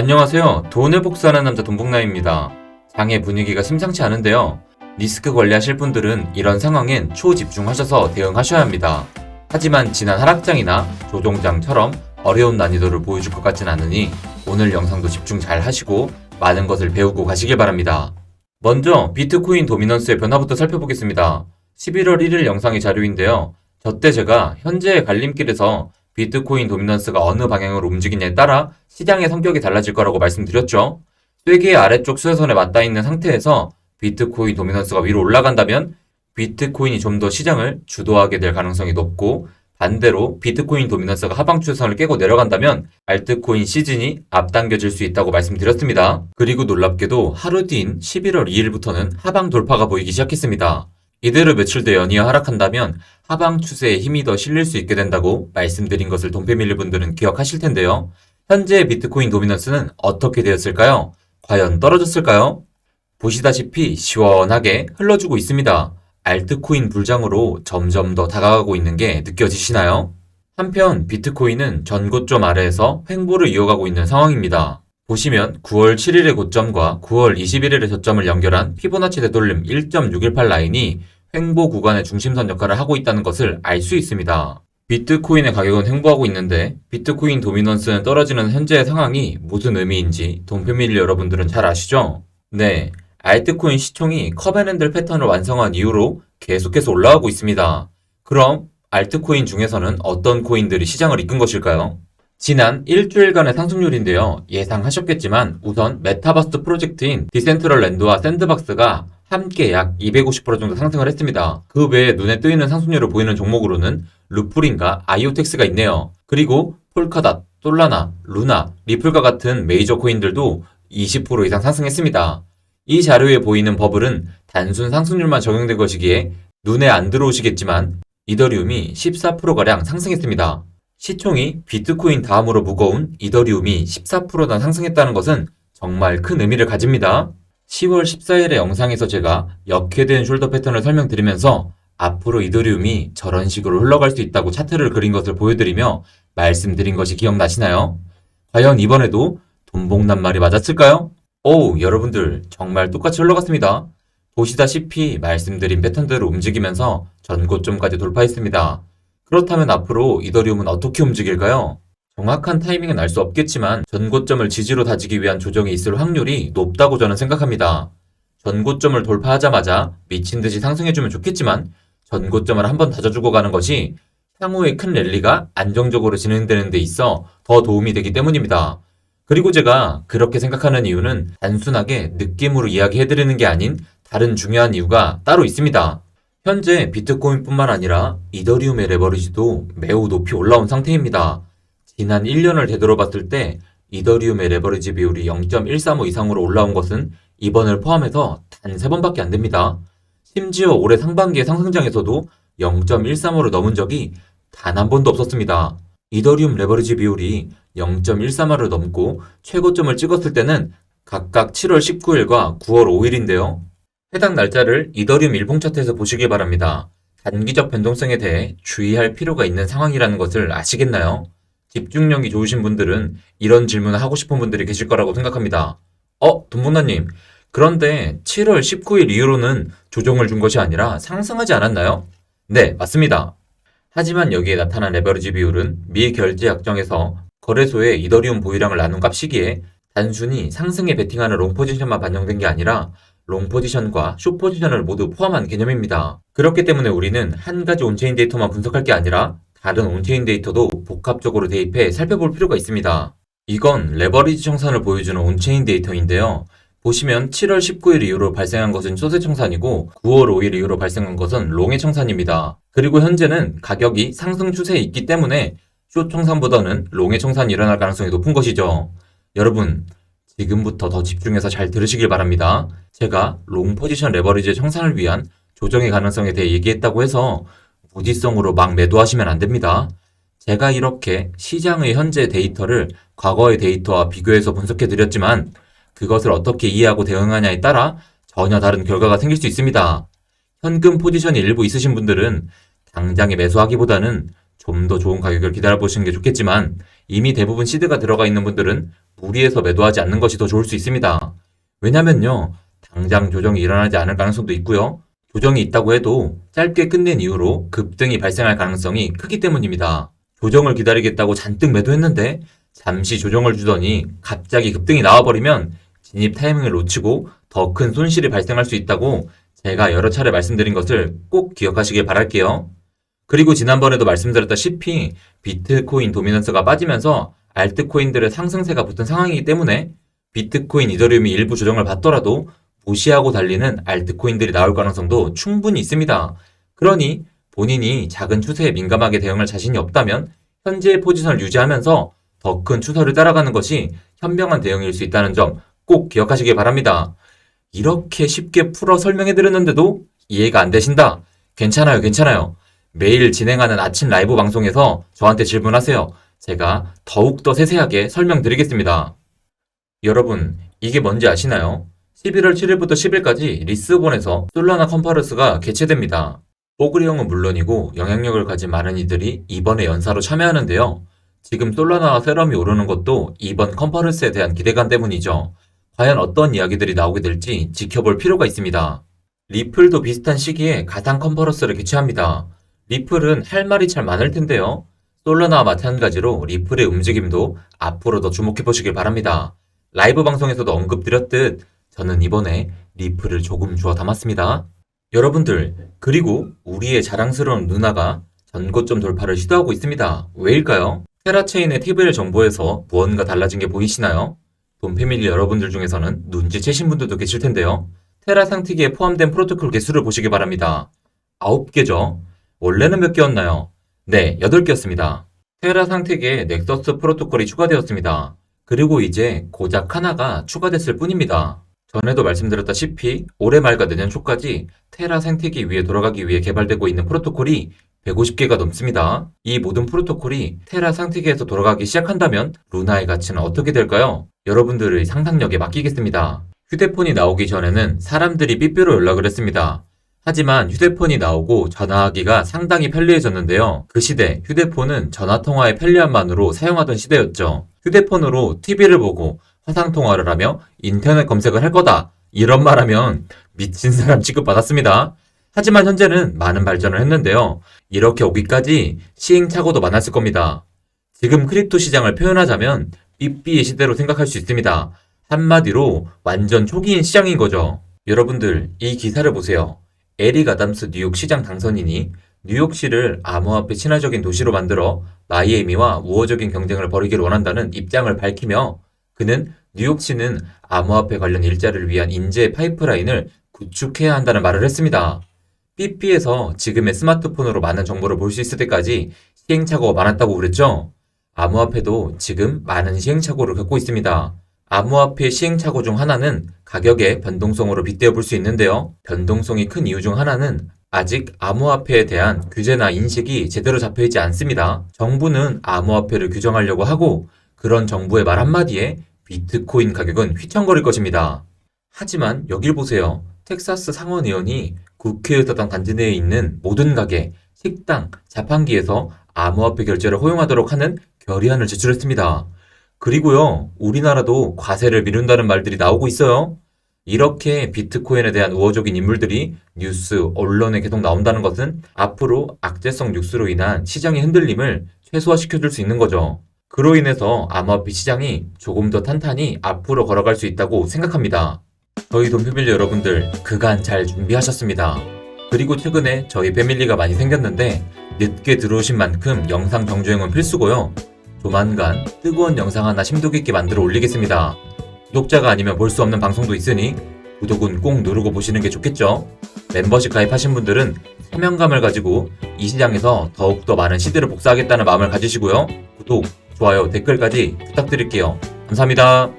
안녕하세요. 돈을 복사하는 남자 돈복남입니다. 장의 분위기가 심상치 않은데요. 리스크 관리하실 분들은 이런 상황엔 초집중하셔서 대응하셔야 합니다. 하지만 지난 하락장이나 조종장처럼 어려운 난이도를 보여줄 것 같진 않으니 오늘 영상도 집중 잘 하시고 많은 것을 배우고 가시길 바랍니다. 먼저 비트코인 도미넌스의 변화부터 살펴보겠습니다. 11월 1일 영상의 자료인데요. 저때 제가 현재의 갈림길에서 비트코인 도미넌스가 어느 방향으로 움직이냐에 따라 시장의 성격이 달라질 거라고 말씀드렸죠. 쇠기의 아래쪽 수혜선에 맞닿아 있는 상태에서 비트코인 도미넌스가 위로 올라간다면 비트코인이 좀 더 시장을 주도하게 될 가능성이 높고 반대로 비트코인 도미넌스가 하방 추세선을 깨고 내려간다면 알트코인 시즌이 앞당겨질 수 있다고 말씀드렸습니다. 그리고 놀랍게도 하루 뒤인 11월 2일부터는 하방 돌파가 보이기 시작했습니다. 이대로 며칠 더 연이어 하락한다면 하방 추세에 힘이 더 실릴 수 있게 된다고 말씀드린 것을 돈패밀리 분들은 기억하실 텐데요. 현재 비트코인 도미넌스는 어떻게 되었을까요? 과연 떨어졌을까요? 보시다시피 시원하게 흘러주고 있습니다. 알트코인 불장으로 점점 더 다가가고 있는 게 느껴지시나요? 한편 비트코인은 전 고점 아래에서 횡보를 이어가고 있는 상황입니다. 보시면 9월 7일의 고점과 9월 21일의 저점을 연결한 피보나치 되돌림 1.618 라인이 횡보 구간의 중심선 역할을 하고 있다는 것을 알 수 있습니다. 비트코인의 가격은 횡보하고 있는데 비트코인 도미넌스는 떨어지는 현재의 상황이 무슨 의미인지 돈패밀리 여러분들은 잘 아시죠? 네, 알트코인 시총이 커벤앤들 패턴을 완성한 이후로 계속해서 올라가고 있습니다. 그럼 알트코인 중에서는 어떤 코인들이 시장을 이끈 것일까요? 지난 일주일간의 상승률인데요. 예상하셨겠지만 우선 메타버스 프로젝트인 디센트럴랜드와 샌드박스가 함께 약 250% 정도 상승을 했습니다. 그 외에 눈에 뜨이는 상승률을 보이는 종목으로는 루프린과 아이오텍스가 있네요. 그리고 폴카닷, 솔라나, 루나, 리플과 같은 메이저 코인들도 20% 이상 상승했습니다. 이 자료에 보이는 버블은 단순 상승률만 적용된 것이기에 눈에 안 들어오시겠지만 이더리움이 14%가량 상승했습니다. 시총이 비트코인 다음으로 무거운 이더리움이 14%나 상승했다는 것은 정말 큰 의미를 가집니다. 10월 14일의 영상에서 제가 역회된 숄더 패턴을 설명드리면서 앞으로 이더리움이 저런 식으로 흘러갈 수 있다고 차트를 그린 것을 보여드리며 말씀드린 것이 기억나시나요? 과연 이번에도 돈복난 말이 맞았을까요? 오, 여러분들 정말 똑같이 흘러갔습니다. 보시다시피 말씀드린 패턴대로 움직이면서 전고점까지 돌파했습니다. 그렇다면 앞으로 이더리움은 어떻게 움직일까요? 정확한 타이밍은 알 수 없겠지만 전고점을 지지로 다지기 위한 조정이 있을 확률이 높다고 저는 생각합니다. 전고점을 돌파하자마자 미친 듯이 상승해주면 좋겠지만 전고점을 한번 다져주고 가는 것이 향후의 큰 랠리가 안정적으로 진행되는 데 있어 더 도움이 되기 때문입니다. 그리고 제가 그렇게 생각하는 이유는 단순하게 느낌으로 이야기해드리는 게 아닌 다른 중요한 이유가 따로 있습니다. 현재 비트코인뿐만 아니라 이더리움의 레버리지도 매우 높이 올라온 상태입니다. 지난 1년을 되돌아봤을 때 이더리움의 레버리지 비율이 0.135 이상으로 올라온 것은 이번을 포함해서 단 3번밖에 안 됩니다. 심지어 올해 상반기의 상승장에서도 0.135를 넘은 적이 단 한 번도 없었습니다. 이더리움 레버리지 비율이 0.135를 넘고 최고점을 찍었을 때는 각각 7월 19일과 9월 5일인데요. 해당 날짜를 이더리움 일봉 차트에서 보시기 바랍니다. 단기적 변동성에 대해 주의할 필요가 있는 상황이라는 것을 아시겠나요? 집중력이 좋으신 분들은 이런 질문을 하고 싶은 분들이 계실 거라고 생각합니다. 어, 돈문나님. 그런데 7월 19일 이후로는 조정을 준 것이 아니라 상승하지 않았나요? 네, 맞습니다. 하지만 여기에 나타난 레버리지 비율은 미 결제 약정에서 거래소의 이더리움 보유량을 나눈 값 시기에 단순히 상승에 베팅하는 롱 포지션만 반영된 게 아니라 롱 포지션과 숏 포지션을 모두 포함한 개념입니다. 그렇기 때문에 우리는 한 가지 온체인 데이터만 분석할 게 아니라 다른 온체인 데이터도 복합적으로 대입해 살펴볼 필요가 있습니다. 이건 레버리지 청산을 보여주는 온체인 데이터인데요. 보시면 7월 19일 이후로 발생한 것은 숏의 청산이고 9월 5일 이후로 발생한 것은 롱의 청산입니다. 그리고 현재는 가격이 상승 추세에 있기 때문에 숏 청산보다는 롱의 청산이 일어날 가능성이 높은 것이죠. 여러분, 지금부터 더 집중해서 잘 들으시길 바랍니다. 제가 롱 포지션 레버리지 청산을 위한 조정의 가능성에 대해 얘기했다고 해서 무지성으로 막 매도하시면 안 됩니다. 제가 이렇게 시장의 현재 데이터를 과거의 데이터와 비교해서 분석해 드렸지만 그것을 어떻게 이해하고 대응하냐에 따라 전혀 다른 결과가 생길 수 있습니다. 현금 포지션이 일부 있으신 분들은 당장에 매수하기보다는 좀 더 좋은 가격을 기다려보시는 게 좋겠지만 이미 대부분 시드가 들어가 있는 분들은 무리해서 매도하지 않는 것이 더 좋을 수 있습니다. 왜냐면요, 당장 조정이 일어나지 않을 가능성도 있고요. 조정이 있다고 해도 짧게 끝낸 이후로 급등이 발생할 가능성이 크기 때문입니다. 조정을 기다리겠다고 잔뜩 매도했는데 잠시 조정을 주더니 갑자기 급등이 나와버리면 진입 타이밍을 놓치고 더 큰 손실이 발생할 수 있다고 제가 여러 차례 말씀드린 것을 꼭 기억하시길 바랄게요. 그리고 지난번에도 말씀드렸다시피 비트코인 도미넌스가 빠지면서 알트코인들의 상승세가 붙은 상황이기 때문에 비트코인, 이더리움이 일부 조정을 받더라도 무시하고 달리는 알트코인들이 나올 가능성도 충분히 있습니다. 그러니 본인이 작은 추세에 민감하게 대응할 자신이 없다면 현재의 포지션을 유지하면서 더 큰 추세를 따라가는 것이 현명한 대응일 수 있다는 점 꼭 기억하시길 바랍니다. 이렇게 쉽게 풀어 설명해 드렸는데도 이해가 안 되신다? 괜찮아요, 괜찮아요. 매일 진행하는 아침 라이브 방송에서 저한테 질문하세요. 제가 더욱더 세세하게 설명드리겠습니다. 여러분, 이게 뭔지 아시나요? 11월 7일부터 10일까지 리스본에서 솔라나 컨퍼런스가 개최됩니다. 뽀그리 형은 물론이고 영향력을 가진 많은 이들이 이번에 연사로 참여하는데요. 지금 솔라나와 세럼이 오르는 것도 이번 컨퍼런스에 대한 기대감 때문이죠. 과연 어떤 이야기들이 나오게 될지 지켜볼 필요가 있습니다. 리플도 비슷한 시기에 가상 컨퍼런스를 개최합니다. 리플은 할 말이 참 많을 텐데요. 솔라나와 마찬가지로 리플의 움직임도 앞으로 더 주목해 보시길 바랍니다. 라이브 방송에서도 언급드렸듯 저는 이번에 리플을 조금 주워 담았습니다. 여러분들, 그리고 우리의 자랑스러운 누나가 전고점 돌파를 시도하고 있습니다. 왜일까요? 테라체인의 TVL 정보에서 무언가 달라진 게 보이시나요? 돈패밀리 여러분들 중에서는 눈치채신 분들도 계실 텐데요. 테라 상티기에 포함된 프로토콜 개수를 보시기 바랍니다. 9개죠? 원래는 몇 개였나요? 네, 8개였습니다. 테라 상택에 넥서스 프로토콜이 추가되었습니다. 그리고 이제 고작 하나가 추가됐을 뿐입니다. 전에도 말씀드렸다시피 올해 말과 내년 초까지 테라 생태계 위에 돌아가기 위해 개발되고 있는 프로토콜이 150개가 넘습니다. 이 모든 프로토콜이 테라 상태계에서 돌아가기 시작한다면 루나의 가치는 어떻게 될까요? 여러분들의 상상력에 맡기겠습니다. 휴대폰이 나오기 전에는 사람들이 삐삐로 연락을 했습니다. 하지만 휴대폰이 나오고 전화하기가 상당히 편리해졌는데요. 그 시대 휴대폰은 전화통화의 편리함만으로 사용하던 시대였죠. 휴대폰으로 TV를 보고 화상통화를 하며 인터넷 검색을 할 거다. 이런 말하면 미친 사람 취급받았습니다. 하지만 현재는 많은 발전을 했는데요. 이렇게 오기까지 시행착오도 많았을 겁니다. 지금 크립토 시장을 표현하자면 삐삐의 시대로 생각할 수 있습니다. 한마디로 완전 초기인 시장인 거죠. 여러분들 이 기사를 보세요. 에릭 아담스 뉴욕 시장 당선인이 뉴욕시를 암호화폐 친화적인 도시로 만들어 마이애미와 우호적인 경쟁을 벌이기를 원한다는 입장을 밝히며 그는 뉴욕시는 암호화폐 관련 일자리를 위한 인재 파이프라인을 구축해야 한다는 말을 했습니다. 삐삐에서 지금의 스마트폰으로 많은 정보를 볼 수 있을 때까지 시행착오가 많았다고 그랬죠? 암호화폐도 지금 많은 시행착오를 겪고 있습니다. 암호화폐 시행착오 중 하나는 가격의 변동성으로 빗대어 볼 수 있는데요. 변동성이 큰 이유 중 하나는 아직 암호화폐에 대한 규제나 인식이 제대로 잡혀 있지 않습니다. 정부는 암호화폐를 규정하려고 하고 그런 정부의 말 한마디에 비트코인 가격은 휘청거릴 것입니다. 하지만 여길 보세요. 텍사스 상원 의원이 국회의사당 단지 내에 있는 모든 가게, 식당, 자판기에서 암호화폐 결제를 허용하도록 하는 결의안을 제출했습니다. 그리고요, 우리나라도 과세를 미룬다는 말들이 나오고 있어요. 이렇게 비트코인에 대한 우호적인 인물들이 뉴스, 언론에 계속 나온다는 것은 앞으로 악재성 뉴스로 인한 시장의 흔들림을 최소화시켜줄 수 있는 거죠. 그로 인해서 암호화폐 시장이 조금 더 탄탄히 앞으로 걸어갈 수 있다고 생각합니다. 저희 돈 패밀리 여러분들 그간 잘 준비하셨습니다. 그리고 최근에 저희 패밀리가 많이 생겼는데 늦게 들어오신 만큼 영상 정주행은 필수고요. 조만간 뜨거운 영상 하나 심도 깊게 만들어 올리겠습니다. 구독자가 아니면 볼 수 없는 방송도 있으니 구독은 꼭 누르고 보시는 게 좋겠죠? 멤버십 가입하신 분들은 사명감을 가지고 이 시장에서 더욱더 많은 시대를 복사하겠다는 마음을 가지시고요. 구독, 좋아요, 댓글까지 부탁드릴게요. 감사합니다.